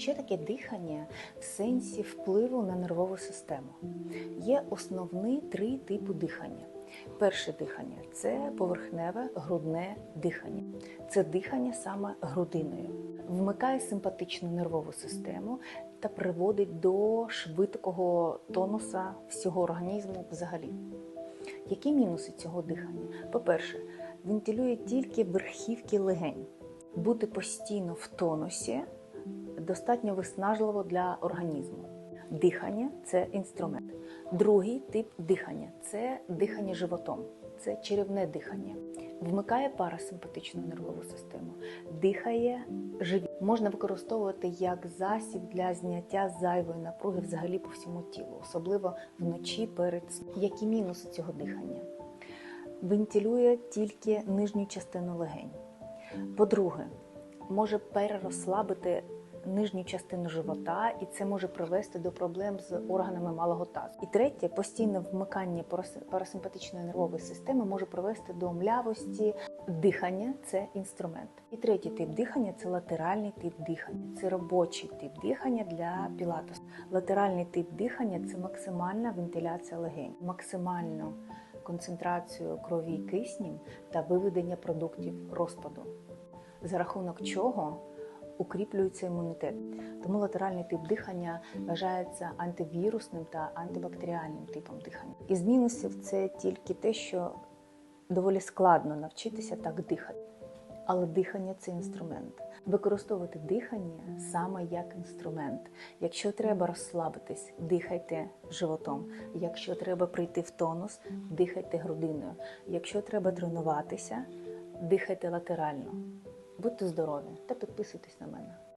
Що таке дихання в сенсі впливу на нервову систему? Є основні три типи дихання. Перше дихання це поверхневе грудне дихання. Це дихання саме грудиною. Вмикає симпатичну нервову систему та приводить до швидкого тонуса всього організму взагалі. Які мінуси цього дихання? По-перше, вентилює тільки верхівки легень. Бути постійно в тонусі достатньо виснажливо для організму. Дихання це інструмент. Другий тип дихання це дихання животом, це черевне дихання. Вмикає парасимпатичну нервову систему, дихає живіт. Можна використовувати як засіб для зняття зайвої напруги взагалі по всьому тілу, особливо вночі перед сном. Які мінуси цього дихання? Вентилює тільки нижню частину легень. По-друге, може перерозслабити нижню частину живота, і це може привести до проблем з органами малого тазу. І третє, постійне вмикання парас- парасимпатичної нервової системи може привести до млявості. Дихання це інструмент. І третій тип дихання це латеральний тип дихання. Це робочий тип дихання для пілатесу. Латеральний тип дихання це максимальна вентиляція легень, максимальну концентрацію крові і киснем та виведення продуктів розпаду, за рахунок чого укріплюється імунітет. Тому латеральний тип дихання вважається антивірусним та антибактеріальним типом дихання. Із мінусів це тільки те, що доволі складно навчитися так дихати. Але дихання це інструмент. Використовувати дихання саме як інструмент. Якщо треба розслабитись, дихайте животом. Якщо треба прийти в тонус, дихайте грудиною. Якщо треба тренуватися, дихайте латерально. Будьте здорові та підписуйтесь на мене.